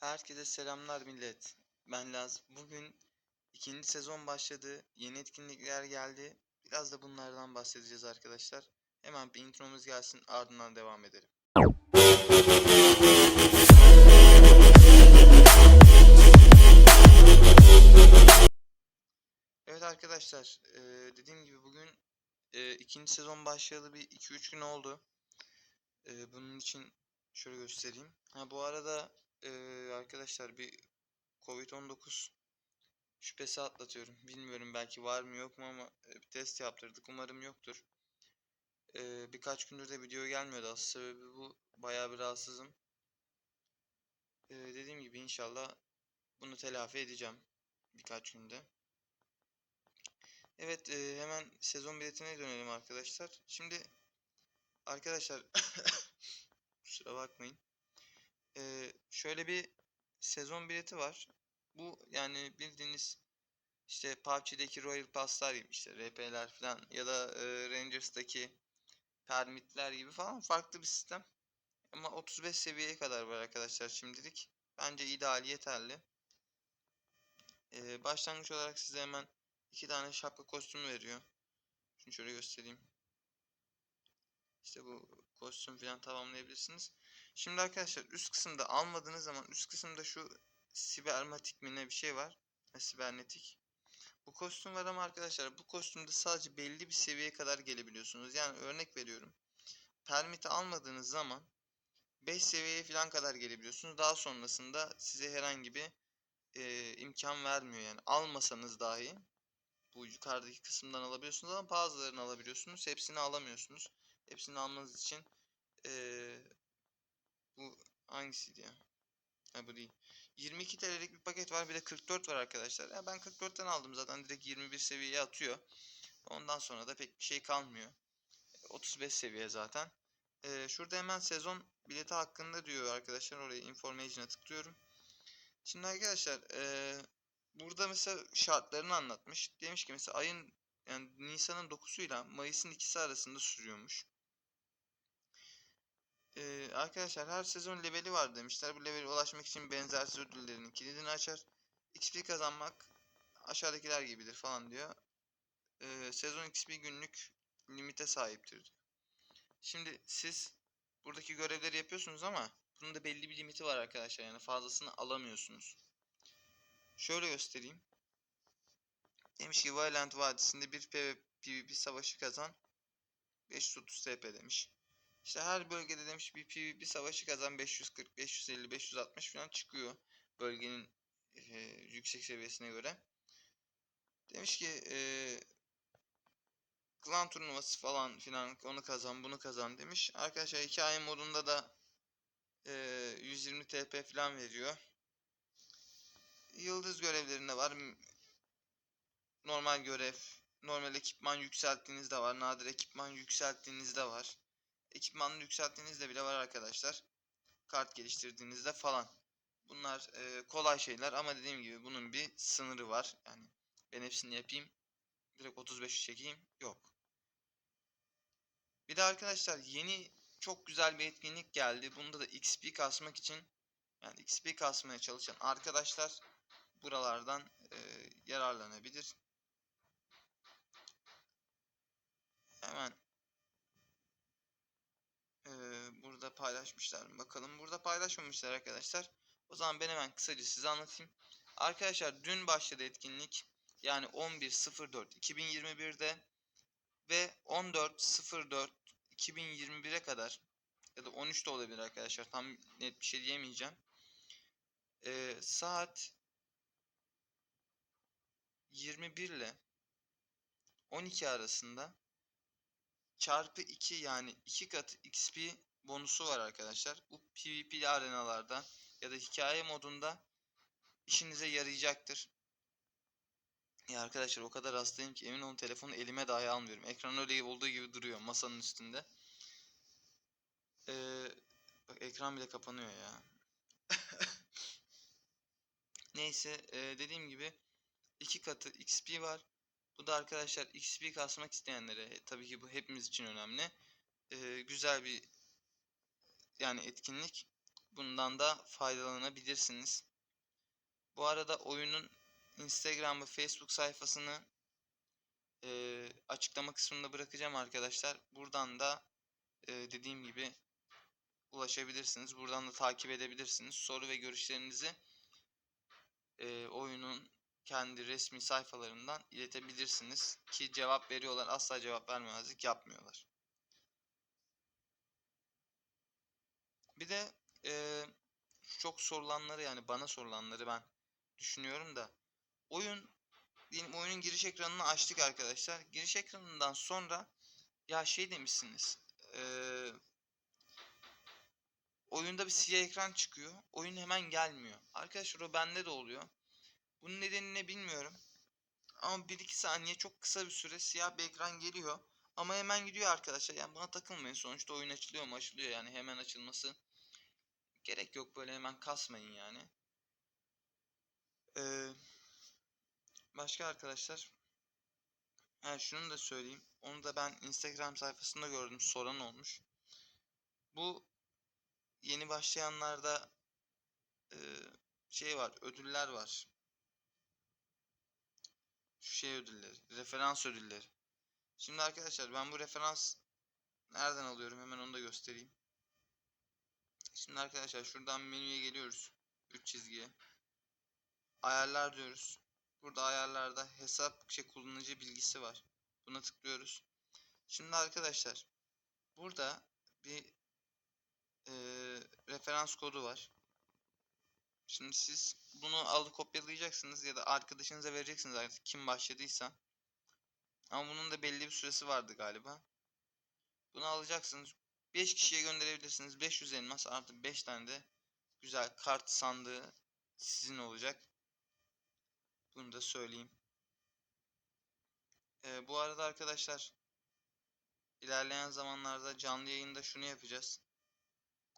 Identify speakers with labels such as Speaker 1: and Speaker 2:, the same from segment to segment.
Speaker 1: Herkese selamlar millet. Ben Laz. Bugün ikinci sezon başladı. Yeni etkinlikler geldi. Biraz da bunlardan bahsedeceğiz arkadaşlar. Hemen bir intromuz gelsin ardından devam edelim. Evet arkadaşlar eee, dediğim gibi bugün eee, ikinci sezon başlayalı bir 2-3 gün oldu. Eee, bunun için şöyle göstereyim. Ha bu arada eee, arkadaşlar bir Covid-19 şüphesi atlatıyorum. Bilmiyorum belki var mı yok mu ama e, bir test yaptırdık. Umarım yoktur. Eee, birkaç gündür de video gelmiyordu. Asıl sebebi bu. Bayağı bir rahatsızım. Eee, dediğim gibi inşallah bunu telafi edeceğim birkaç günde. Evet eee, hemen sezon biletine dönelim arkadaşlar. Şimdi arkadaşlar kusura bakmayın. Eee, şöyle bir sezon bileti var. Bu yani bildiğiniz işte PUBG'deki Royal Pass'lar gibi işte RP'ler falan ya da e, Rangers'taki permitler gibi falan farklı bir sistem. Ama 35 seviyeye kadar var arkadaşlar şimdilik. Bence ideal yeterli. Ee, başlangıç olarak size hemen iki tane şapka kostümü veriyor. Şunu şöyle göstereyim. İşte bu kostüm falan tamamlayabilirsiniz. Şimdi arkadaşlar üst kısımda almadığınız zaman üst kısımda şu sibermatik mi ne bir şey var. Sibernetik. Bu kostüm var ama arkadaşlar bu kostümde sadece belli bir seviyeye kadar gelebiliyorsunuz. Yani örnek veriyorum. Permit almadığınız zaman 5 seviyeye falan kadar gelebiliyorsunuz. Daha sonrasında size herhangi bir e, imkan vermiyor yani. Almasanız dahi bu yukarıdaki kısımdan alabiliyorsunuz ama bazılarını alabiliyorsunuz. Hepsini alamıyorsunuz. Hepsini almanız için e, bu hangisiydi ya? Ha bu değil. 22 TL'lik bir paket var. Bir de 44 var arkadaşlar. Ya ben 44'ten aldım zaten. Direkt 21 seviyeye atıyor. Ondan sonra da pek bir şey kalmıyor. 35 seviye zaten. Ee, şurada hemen sezon bileti hakkında diyor arkadaşlar. Oraya information'a tıklıyorum. Şimdi arkadaşlar ee, burada mesela şartlarını anlatmış. Demiş ki mesela ayın yani Nisan'ın 9'uyla Mayıs'ın ikisi arasında sürüyormuş. Ee, arkadaşlar her sezon leveli var demişler. Bu levele ulaşmak için benzersiz ödüllerinin kilidini açar. XP kazanmak aşağıdakiler gibidir falan diyor. Ee, sezon XP günlük limite sahiptir diyor. Şimdi siz buradaki görevleri yapıyorsunuz ama bunun da belli bir limiti var arkadaşlar. Yani fazlasını alamıyorsunuz. Şöyle göstereyim. Demiş ki Violent Vadisi'nde bir PvP savaşı kazan 530 TP demiş. İşte her bölgede demiş bir PvP savaşı kazan 540, 550, 560 falan çıkıyor bölgenin e, yüksek seviyesine göre. Demiş ki e, klan turnuvası falan filan onu kazan bunu kazan demiş. Arkadaşlar hikaye modunda da e, 120 TP falan veriyor. Yıldız görevlerinde var. Normal görev, normal ekipman yükselttiğinizde var. Nadir ekipman yükselttiğinizde var. Ekipmanını yükselttiğinizde bile var arkadaşlar. Kart geliştirdiğinizde falan. Bunlar e, kolay şeyler ama dediğim gibi bunun bir sınırı var. Yani ben hepsini yapayım. Direkt 35'i çekeyim. Yok. Bir de arkadaşlar yeni çok güzel bir etkinlik geldi. Bunda da XP kasmak için yani XP kasmaya çalışan arkadaşlar buralardan e, yararlanabilir. Hemen e, burada paylaşmışlar mı? Bakalım. Burada paylaşmamışlar arkadaşlar. O zaman ben hemen kısaca size anlatayım. Arkadaşlar dün başladı etkinlik. Yani 11.04.2021'de ve 14.04.2021'e kadar ya da 13 de olabilir arkadaşlar. Tam net bir şey diyemeyeceğim. Ee, saat 21 ile 12 arasında çarpı 2 yani 2 katı XP bonusu var arkadaşlar. Bu PvP arenalarda ya da hikaye modunda işinize yarayacaktır. Ya arkadaşlar o kadar hastayım ki emin olun telefonu elime dahi almıyorum. Ekran öyle olduğu gibi duruyor masanın üstünde. Ee, bak ekran bile kapanıyor ya. Neyse e, dediğim gibi iki katı XP var. Bu da arkadaşlar XP kasmak isteyenlere tabii ki bu hepimiz için önemli. E, güzel bir yani etkinlik. bundan da faydalanabilirsiniz. Bu arada oyunun Instagram ve Facebook sayfasını eee, açıklama kısmında bırakacağım arkadaşlar. Buradan da eee, dediğim gibi ulaşabilirsiniz. Buradan da takip edebilirsiniz. Soru ve görüşlerinizi eee, oyunun kendi resmi sayfalarından iletebilirsiniz. Ki cevap veriyorlar. Asla cevap vermemezlik yapmıyorlar. Bir de eee, çok sorulanları yani bana sorulanları ben düşünüyorum da oyun diyelim oyunun giriş ekranını açtık arkadaşlar. Giriş ekranından sonra ya şey demişsiniz. eee, oyunda bir siyah ekran çıkıyor. Oyun hemen gelmiyor. Arkadaşlar o bende de oluyor. Bunun nedenini ne bilmiyorum. Ama 1-2 saniye çok kısa bir süre siyah bir ekran geliyor. Ama hemen gidiyor arkadaşlar. Yani buna takılmayın. Sonuçta oyun açılıyor mu açılıyor yani hemen açılması. Gerek yok böyle hemen kasmayın yani. Ee, başka arkadaşlar. Ha, şunu da söyleyeyim. Onu da ben Instagram sayfasında gördüm. Soran olmuş. Bu yeni başlayanlarda e, şey var. Ödüller var. Şu şey ödülleri. Referans ödülleri. Şimdi arkadaşlar ben bu referans nereden alıyorum? Hemen onu da göstereyim. Şimdi arkadaşlar şuradan menüye geliyoruz. 3 çizgiye. Ayarlar diyoruz. Burada ayarlarda hesap şey kullanıcı bilgisi var. Buna tıklıyoruz. Şimdi arkadaşlar burada bir e, referans kodu var. Şimdi siz bunu alıp kopyalayacaksınız ya da arkadaşınıza vereceksiniz artık kim başladıysa. Ama bunun da belli bir süresi vardı galiba. Bunu alacaksınız. 5 kişiye gönderebilirsiniz. 500 elmas artı 5 tane de güzel kart sandığı sizin olacak. Bunu da söyleyeyim. Ee, bu arada arkadaşlar ilerleyen zamanlarda canlı yayında şunu yapacağız.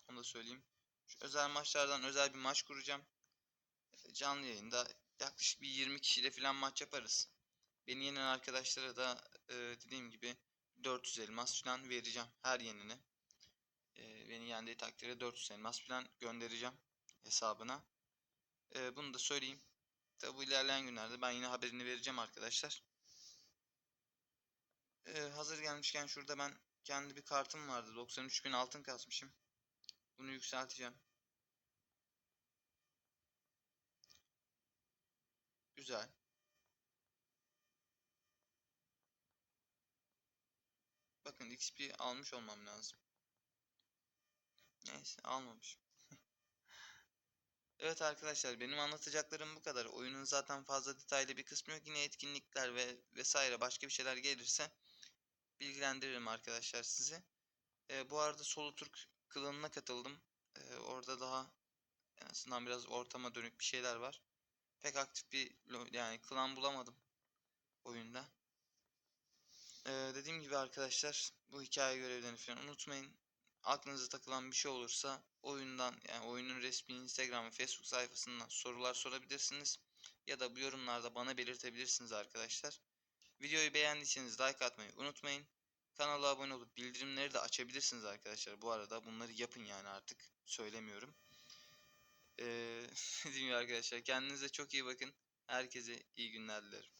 Speaker 1: Onu da söyleyeyim. Şu özel maçlardan özel bir maç kuracağım. Ee, canlı yayında yaklaşık bir 20 kişiyle falan maç yaparız. Beni yenen arkadaşlara da e, dediğim gibi 400 elmas falan vereceğim her yenine. E, beni yendiği takdirde 400 elmas falan göndereceğim hesabına. E, bunu da söyleyeyim. Tabi bu ilerleyen günlerde ben yine haberini vereceğim arkadaşlar. E, hazır gelmişken şurada ben kendi bir kartım vardı. 93.000 altın kasmışım. Bunu yükselteceğim. Güzel. Bakın XP almış olmam lazım. Neyse almamış. evet arkadaşlar benim anlatacaklarım bu kadar. Oyunun zaten fazla detaylı bir kısmı yok. Yine etkinlikler ve vesaire başka bir şeyler gelirse bilgilendiririm arkadaşlar sizi. Ee, bu arada Solo Türk klanına katıldım. Ee, orada daha en azından biraz ortama dönük bir şeyler var. Pek aktif bir yani klan bulamadım oyunda. Ee, dediğim gibi arkadaşlar bu hikaye görevlerini falan unutmayın. Aklınıza takılan bir şey olursa oyundan yani oyunun resmi Instagram ve Facebook sayfasından sorular sorabilirsiniz. Ya da bu yorumlarda bana belirtebilirsiniz arkadaşlar. Videoyu beğendiyseniz like atmayı unutmayın. Kanala abone olup bildirimleri de açabilirsiniz arkadaşlar. Bu arada bunları yapın yani artık söylemiyorum. Ee, dediğim gibi arkadaşlar kendinize çok iyi bakın. Herkese iyi günler dilerim.